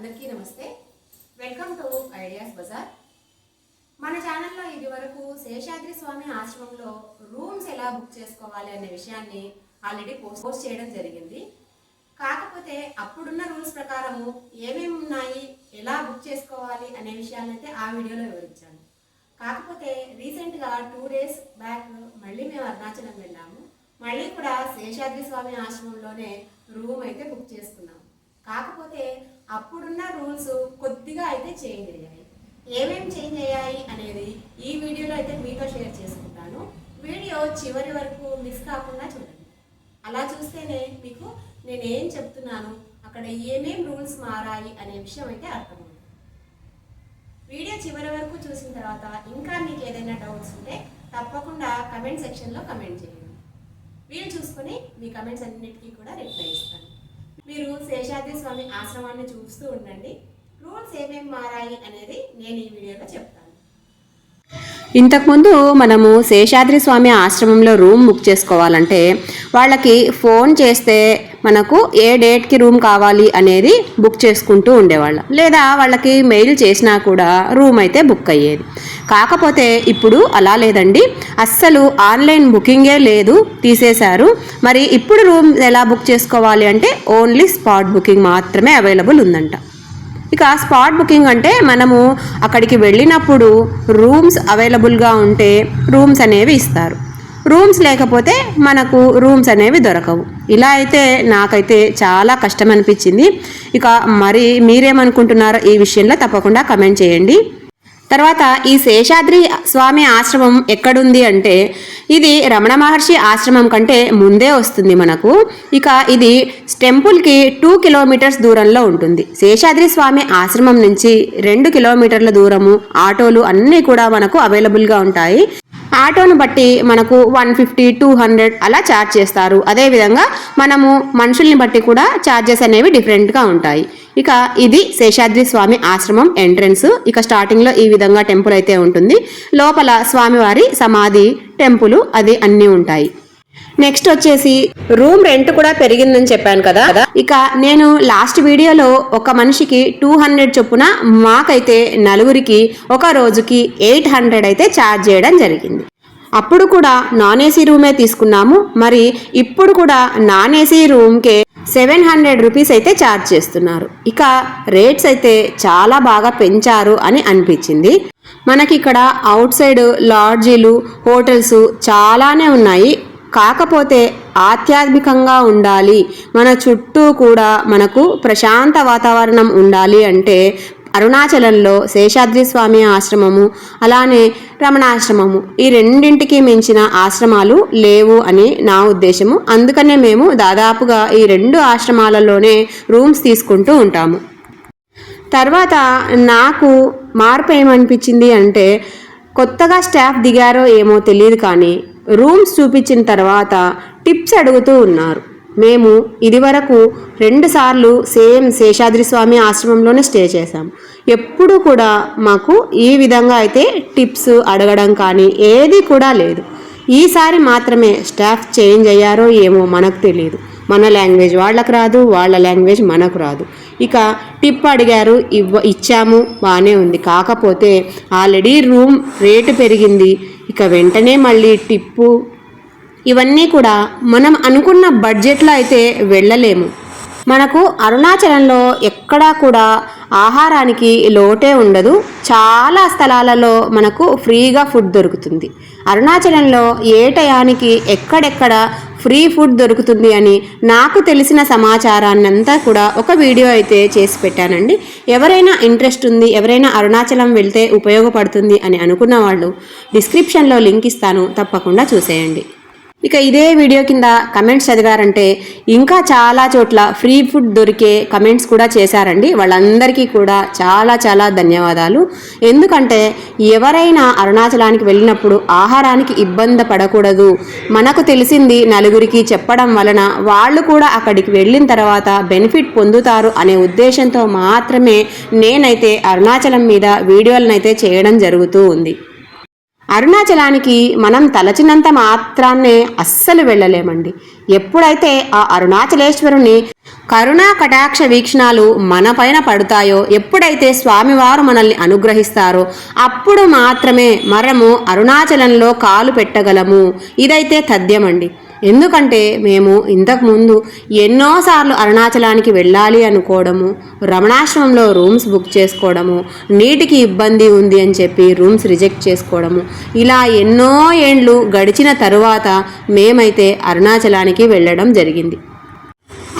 అందరికీ నమస్తే. Welcome to ideas Bazar మన ఛానల్లో ఇది వరకు శేషాద్రి స్వామి ఆశ్రమంలో రూమ్స్ ఎలా బుక్ చేసుకోవాలి అనే విషయాన్ని ఆల్రెడీ పోస్ట్ పోస్ట్ చేయడం జరిగింది. కాకపోతే అప్పుడున్న రూల్స్ ప్రకారము ఏమేమి ఉన్నాయి ఎలా బుక్ చేసుకోవాలి అనే విషయాన్ని అయితే ఆ వీడియోలో వివరించాను. కాకపోతే రీసెంట్గా టూ డేస్ బ్యాక్ మళ్ళీ మేము అరుణాచలం వెళ్ళాము. మళ్ళీ కూడా శేషాద్రి స్వామి ఆశ్రమంలోనే రూమ్ అయితే బుక్ చేసుకున్నాము. కాకపోతే అప్పుడున్న రూల్స్ కొద్దిగా అయితే చేంజ్ అయ్యాయి. ఏమేమి చేంజ్ అయ్యాయి అనేది ఈ వీడియోలో అయితే మీతో షేర్ చేసుకుంటాను. వీడియో చివరి వరకు మిస్ కాకుండా చూడండి. అలా చూస్తేనే మీకు నేను ఏం చెప్తున్నాను అక్కడ ఏమేం రూల్స్ మారాయి అనే విషయం అయితే అర్థమవుతుంది. వీడియో చివరి వరకు చూసిన తర్వాత ఇంకా మీకు ఏదైనా డౌట్స్ ఉంటే తప్పకుండా కమెంట్ సెక్షన్లో కమెంట్ చేయండి. వీలు చూసుకొని మీ కమెంట్స్ అన్నిటికీ కూడా రిప్లై ఇస్తాను. మీరు శేషాద్రి స్వామి ఆశ్రమాన్ని చూస్తూ ఉండండి. రూల్స్ ఏమేమి మారాయి అనేది నేను ఈ వీడియోలో చెప్తాను. ఇంతకుముందు మనము శేషాద్రి స్వామి ఆశ్రమంలో రూమ్ బుక్ చేసుకోవాలంటే వాళ్ళకి ఫోన్ చేస్తే మనకు ఏ డేట్కి రూమ్ కావాలి అనేది బుక్ చేసుకుంటూ ఉండేవాళ్ళం. లేదా వాళ్ళకి మెయిల్ చేసినా కూడా రూమ్ అయితే బుక్ అయ్యేది. కాకపోతే ఇప్పుడు అలా లేదండి. అస్సలు ఆన్లైన్ బుకింగే లేదు తీసేశారు. మరి ఇప్పుడు రూమ్ ఎలా బుక్ చేసుకోవాలి అంటే ఓన్లీ స్పాట్ బుకింగ్ మాత్రమే అవైలబుల్ ఉందంట. ఇక స్పాట్ బుకింగ్ అంటే మనము అక్కడికి వెళ్ళినప్పుడు రూమ్స్ అవైలబుల్గా ఉంటే రూమ్స్ అనేవి ఇస్తారు. రూమ్స్ లేకపోతే మనకు రూమ్స్ అనేవి దొరకవు. ఇలా అయితే నాకైతే చాలా కష్టం అనిపించింది ఇక మరి మీరేమనుకుంటున్నారో ఈ విషయంలో తప్పకుండా కమెంట్ చేయండి. తర్వాత ఈ శేషాద్రి స్వామి ఆశ్రమం ఎక్కడుంది అంటే ఇది రమణ మహర్షి ఆశ్రమం కంటే ముందే వస్తుంది మనకు. ఇక ఇది టెంపుల్కి టూ కిలోమీటర్స్ దూరంలో ఉంటుంది. శేషాద్రి స్వామి ఆశ్రమం నుంచి రెండు కిలోమీటర్ల దూరము ఆటోలు అన్నీ కూడా మనకు అవైలబుల్గా ఉంటాయి. ఆటోను బట్టి మనకు వన్ ఫిఫ్టీ టూ హండ్రెడ్ అలా ఛార్జ్ చేస్తారు. అదేవిధంగా మనము మనుషుల్ని బట్టి కూడా ఛార్జెస్ అనేవి డిఫరెంట్గా ఉంటాయి. ఇక ఇది శేషాద్రి స్వామి ఆశ్రమం ఎంట్రన్స్. ఇక స్టార్టింగ్లో ఈ విధంగా టెంపుల్ అయితే ఉంటుంది. లోపల స్వామివారి సమాధి టెంపుల్ అది అన్నీ ఉంటాయి. నెక్స్ట్ వచ్చేసి రూమ్ రెంట్ కూడా పెరిగిందని చెప్పాను కదా. ఇక నేను లాస్ట్ వీడియోలో ఒక మనిషికి టూ హండ్రెడ్ చొప్పున మాకైతే నలుగురికి ఒక రోజుకి ఎయిట్ హండ్రెడ్ అయితే ఛార్జ్ చేయడం జరిగింది. అప్పుడు కూడా నాన్ ఏసీ రూమే తీసుకున్నాము. మరి ఇప్పుడు కూడా నాన్ ఏసీ రూమ్కే సెవెన్ హండ్రెడ్ రూపీస్ అయితే ఛార్జ్ చేస్తున్నారు. ఇక రేట్స్ అయితే చాలా బాగా పెంచారు అని అనిపించింది. మనకి ఇక్కడ అవుట్ సైడ్ లాడ్జీలు హోటల్స్ చాలానే ఉన్నాయి. కాకపోతే ఆధ్యాత్మికంగా ఉండాలి. మన చుట్టూ కూడా మనకు ప్రశాంత వాతావరణం ఉండాలి అంటే అరుణాచలంలో శేషాద్రి స్వామి ఆశ్రమము అలానే రమణాశ్రమము. ఈ రెండింటికి మించిన ఆశ్రమాలు లేవు అని నా ఉద్దేశము. అందుకనే మేము దాదాపుగా ఈ రెండు ఆశ్రమాలలోనే రూమ్స్ తీసుకుంటూ ఉంటాము. తర్వాత నాకు మార్పు ఏమనిపించింది అంటే కొత్తగా స్టాఫ్ దిగారో ఏమో తెలియదు కానీ రూమ్స్ చూపించిన తర్వాత టిప్స్ అడుగుతూ ఉన్నారు. మేము ఇదివరకు రెండుసార్లు సేమ్ శేషాద్రి స్వామి ఆశ్రమంలోనే స్టే చేశాం. ఎప్పుడు కూడా మాకు ఈ విధంగా అయితే టిప్స్ అడగడం కానీ ఏది కూడా లేదు. ఈసారి మాత్రమే స్టాఫ్ చేంజ్ అయ్యారో ఏమో మనకు తెలియదు మన లాంగ్వేజ్ వాళ్ళకు రాదు వాళ్ళ లాంగ్వేజ్ మనకు రాదు. ఇక టిప్ అడిగారు ఇవ్వ ఇచ్చాము బాగానే ఉంది. కాకపోతే ఆల్రెడీ రూమ్ రేటు పెరిగింది. ఇక వెంటనే మళ్ళీ టిప్పు. ఇవన్నీ కూడా మనం అనుకున్న బడ్జెట్లో అయితే వెళ్ళలేము. మనకు అరుణాచలంలో ఎక్కడా కూడా ఆహారానికి లోటే ఉండదు. చాలా స్థలాలలో మనకు ఫ్రీగా ఫుడ్ దొరుకుతుంది. అరుణాచలంలో ఏ టయానికి ఎక్కడెక్కడ ఫ్రీ ఫుడ్ దొరుకుతుంది అని నాకు తెలిసిన సమాచారాన్ని అంతా కూడా ఒక వీడియో అయితే చేసి పెట్టానండి. ఎవరైనా ఇంట్రెస్ట్ ఉంది ఎవరైనా అరుణాచలం వెళ్తే ఉపయోగపడుతుంది అని అనుకున్న వాళ్ళు డిస్క్రిప్షన్లో లింక్ ఇస్తాను తప్పకుండా చూసేయండి. ఇక ఇదే వీడియో కింద కమెంట్స్ చదివారంటే ఇంకా చాలా చోట్ల ఫ్రీ ఫుడ్ దొరికే కమెంట్స్ కూడా చేశారండి. వాళ్ళందరికీ కూడా చాలా చాలా ధన్యవాదాలు. ఎందుకంటే ఎవరైనా అరుణాచలానికి వెళ్ళినప్పుడు ఆహారానికి ఇబ్బంది పడకూడదు. మనకు తెలిసింది నలుగురికి చెప్పడం వలన వాళ్ళు కూడా అక్కడికి వెళ్ళిన తర్వాత బెనిఫిట్ పొందుతారు అనే ఉద్దేశంతో మాత్రమే నేనైతే అరుణాచలం మీద వీడియోలనైతే చేయడం జరుగుతూ ఉంది. అరుణాచలానికి మనం తలచినంత మాత్రాన్నే అస్సలు వెళ్ళలేమండి. ఎప్పుడైతే ఆ అరుణాచలేశ్వరుని కరుణా కటాక్ష వీక్షణాలు మన పైన పడతాయో ఎప్పుడైతే స్వామివారు మనల్ని అనుగ్రహిస్తారో అప్పుడు మాత్రమే మనము అరుణాచలంలో కాలు పెట్టగలము. ఇదైతే తథ్యమండి. ఎందుకంటే మేము ఇంతకుముందు ఎన్నోసార్లు అరుణాచలానికి వెళ్ళాలి అనుకోవడము రమణాశ్రమంలో రూమ్స్ బుక్ చేసుకోవడము నీటికి ఇబ్బంది ఉంది అని చెప్పి రూమ్స్ రిజెక్ట్ చేసుకోవడము ఇలా ఎన్నో ఏండ్లు గడిచిన తరువాత మేమైతే అరుణాచలానికి వెళ్ళడం జరిగింది.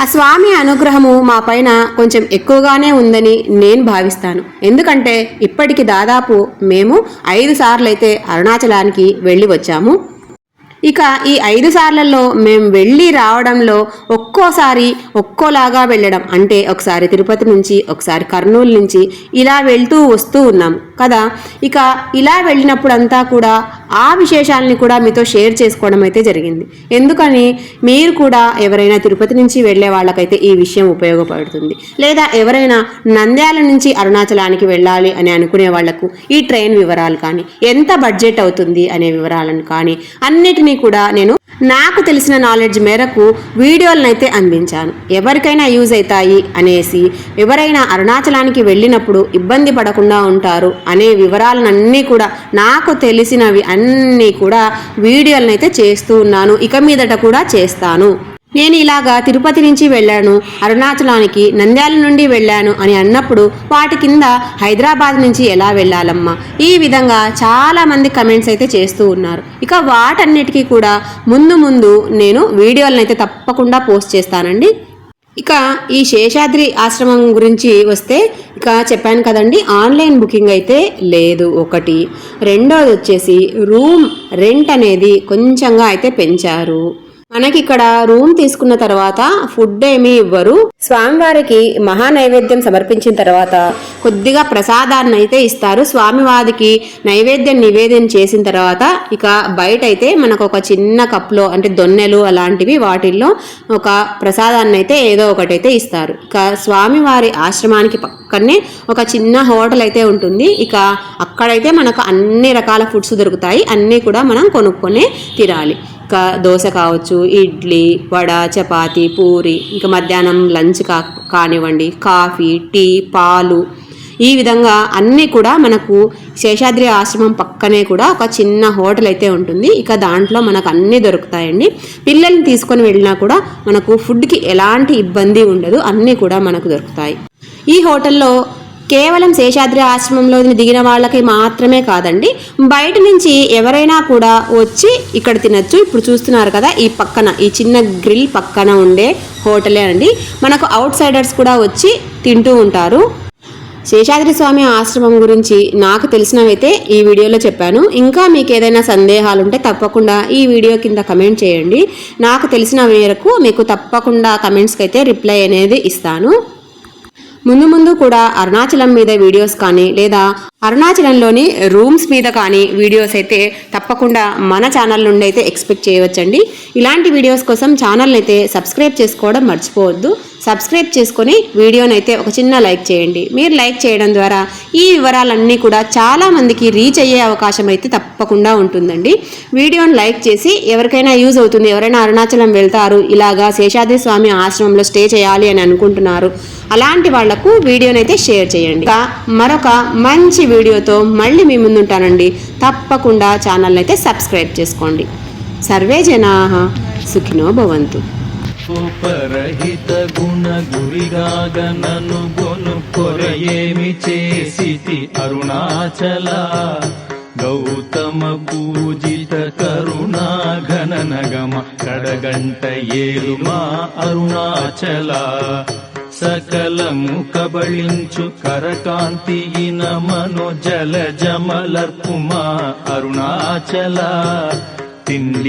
ఆ స్వామి అనుగ్రహము మా పైన కొంచెం ఎక్కువగానే ఉందని నేను భావిస్తాను. ఎందుకంటే ఇప్పటికి దాదాపు మేము ఐదు సార్లు అయితే అరుణాచలానికి వెళ్ళి వచ్చాము. ఇక ఈ ఐదు సార్లలో మేము వెళ్ళి రావడంలో ఒక్కోసారి ఒక్కోలాగా వెళ్ళడం. అంటే ఒకసారి తిరుపతి నుంచి ఒకసారి కర్నూలు నుంచి ఇలా వెళ్తూ వస్తూ ఉన్నాం. కదా? ఇక ఇలా వెళ్ళినప్పుడంతా కూడా ఆ విశేషాలని కూడా మీతో షేర్ చేసుకోవడం అయితే జరిగింది. ఎందుకని? మీరు కూడా ఎవరైనా తిరుపతి నుంచి వెళ్ళే వాళ్ళకైతే ఈ విషయం ఉపయోగపడుతుంది. లేదా ఎవరైనా నంద్యాల నుంచి అరుణాచలానికి వెళ్ళాలి అని అనుకునే వాళ్ళకు ఈ ట్రైన్ వివరాలు కానీ ఎంత బడ్జెట్ అవుతుంది అనే వివరాలను కానీ అన్నిటినీ కూడా నేను నాకు తెలిసిన నాలెడ్జ్ మేరకు వీడియోలను అయితే అందించాను. ఎవరికైనా యూజ్ అవుతాయి అనేసి ఎవరైనా అరుణాచలానికి వెళ్ళినప్పుడు ఇబ్బంది పడకుండా ఉంటారు అనే వివరాలన్నీ కూడా నాకు తెలిసినవి అన్నీ కూడా వీడియోలను అయితే చేస్తూ ఉన్నాను. ఇక మీదట కూడా చేస్తాను. నేను ఇలాగా తిరుపతి నుంచి వెళ్ళాను. అరుణాచలానికి నంద్యాల నుండి వెళ్ళాను అని అన్నప్పుడు వాటి కింద హైదరాబాద్ నుంచి ఎలా వెళ్ళాలమ్మా? ఈ విధంగా చాలా మంది కమెంట్స్ అయితే చేస్తూ ఉన్నారు. ఇక వాటన్నిటికీ కూడా ముందు ముందు నేను వీడియోలను అయితే తప్పకుండా పోస్ట్ చేస్తానండి. ఇక ఈ శేషాద్రి ఆశ్రమం గురించి వస్తే ఇక చెప్పాను కదండి ఆన్లైన్ బుకింగ్ అయితే లేదు ఒకటి. రెండోది వచ్చేసి రూమ్ రెంట్ అనేది కొంచెంగా అయితే పెంచారు. మనకి ఇక్కడ రూమ్ తీసుకున్న తర్వాత ఫుడ్ ఏమీ ఇవ్వరు. స్వామివారికి మహా నైవేద్యం సమర్పించిన తర్వాత కొద్దిగా ప్రసాదాన్ని అయితే ఇస్తారు. స్వామివారికి నైవేద్యం నివేదన చేసిన తర్వాత ఇక బయట అయితే మనకు ఒక చిన్న కప్లో అంటే దొన్నెలు అలాంటివి వాటిల్లో ఒక ప్రసాదాన్ని అయితే ఏదో ఒకటైతే ఇస్తారు. ఇక స్వామివారి ఆశ్రమానికి పక్కనే ఒక చిన్న హోటల్ అయితే ఉంటుంది. ఇక అక్కడైతే మనకు అన్ని రకాల ఫుడ్స్ దొరుకుతాయి. అన్నీ కూడా మనం కొనుక్కొని తినాలి. ఇంకా దోశ కావచ్చు ఇడ్లీ వడ చపాతి పూరి ఇంకా మధ్యాహ్నం లంచ్ కా కానివ్వండి కాఫీ టీ పాలు. ఈ విధంగా అన్నీ కూడా మనకు శేషాద్రి ఆశ్రమం పక్కనే కూడా ఒక చిన్న హోటల్ అయితే ఉంటుంది. ఇక దాంట్లో మనకు అన్నీ దొరుకుతాయండి. పిల్లల్ని తీసుకొని వెళ్ళినా కూడా మనకు ఫుడ్కి ఎలాంటి ఇబ్బంది ఉండదు. అన్నీ కూడా మనకు దొరుకుతాయి. ఈ హోటల్లో కేవలం శేషాద్రి ఆశ్రమంలో దిగిన వాళ్ళకి మాత్రమే కాదండి బయట నుంచి ఎవరైనా కూడా వచ్చి ఇక్కడ తినచ్చు. ఇప్పుడు చూస్తున్నారు కదా ఈ పక్కన ఈ చిన్న గ్రిల్ పక్కన ఉండే హోటలే అండి. మనకు అవుట్ సైడర్స్ కూడా వచ్చి తింటూ ఉంటారు. శేషాద్రి స్వామి ఆశ్రమం గురించి నాకు తెలిసినవైతే ఈ వీడియోలో చెప్పాను. ఇంకా మీకు ఏదైనా సందేహాలు ఉంటే తప్పకుండా ఈ వీడియో కింద కమెంట్ చేయండి. నాకు తెలిసిన మేరకు మీకు తప్పకుండా కమెంట్స్కి అయితే రిప్లై అనేది ఇస్తాను. ముందు ముందు కూడా అరుణాచలం మీద వీడియోస్ కానీ లేదా అరుణాచలంలోని రూమ్స్ మీద కానీ వీడియోస్ అయితే తప్పకుండా మన ఛానల్ నుండి అయితే ఎక్స్పెక్ట్ చేయవచ్చండి. ఇలాంటి వీడియోస్ కోసం ఛానల్ని అయితే సబ్స్క్రైబ్ చేసుకోవడం మర్చిపోవద్దు. సబ్స్క్రైబ్ చేసుకొని వీడియోనైతే ఒక చిన్న లైక్ చేయండి. మీరు లైక్ చేయడం ద్వారా ఈ వివరాలన్నీ కూడా చాలామందికి రీచ్ అయ్యే అవకాశం అయితే తప్పకుండా ఉంటుందండి. వీడియోని లైక్ చేసి ఎవరికైనా యూజ్ అవుతుంది ఎవరైనా అరుణాచలం వెళ్తారు ఇలాగా శేషాద్రి స్వామి ఆశ్రమంలో స్టే చేయాలి అని అనుకుంటున్నారు అలాంటి వాళ్ళకు వీడియోనైతే షేర్ చేయండి. ఇంకా మరొక మంచి వీడియోతో మళ్ళీ మీ ముందుంటానండి. తప్పకుండా ఛానల్ అయితే సబ్స్క్రైబ్ చేసుకోండి. సర్వే జనా సుఖినో భవంతు. ఉపరహిత గుణ గురిగాగ నను గొను కొరయేమి చేసితి అరుణాచల. గౌతమ పూజిత కరుణా ఘననగమ కడగంట ఏలుమా అరుణాచల. సకలము కబళించు కరకాంతియిన మను జల జమలర్పుమా అరుణాచల. తిండి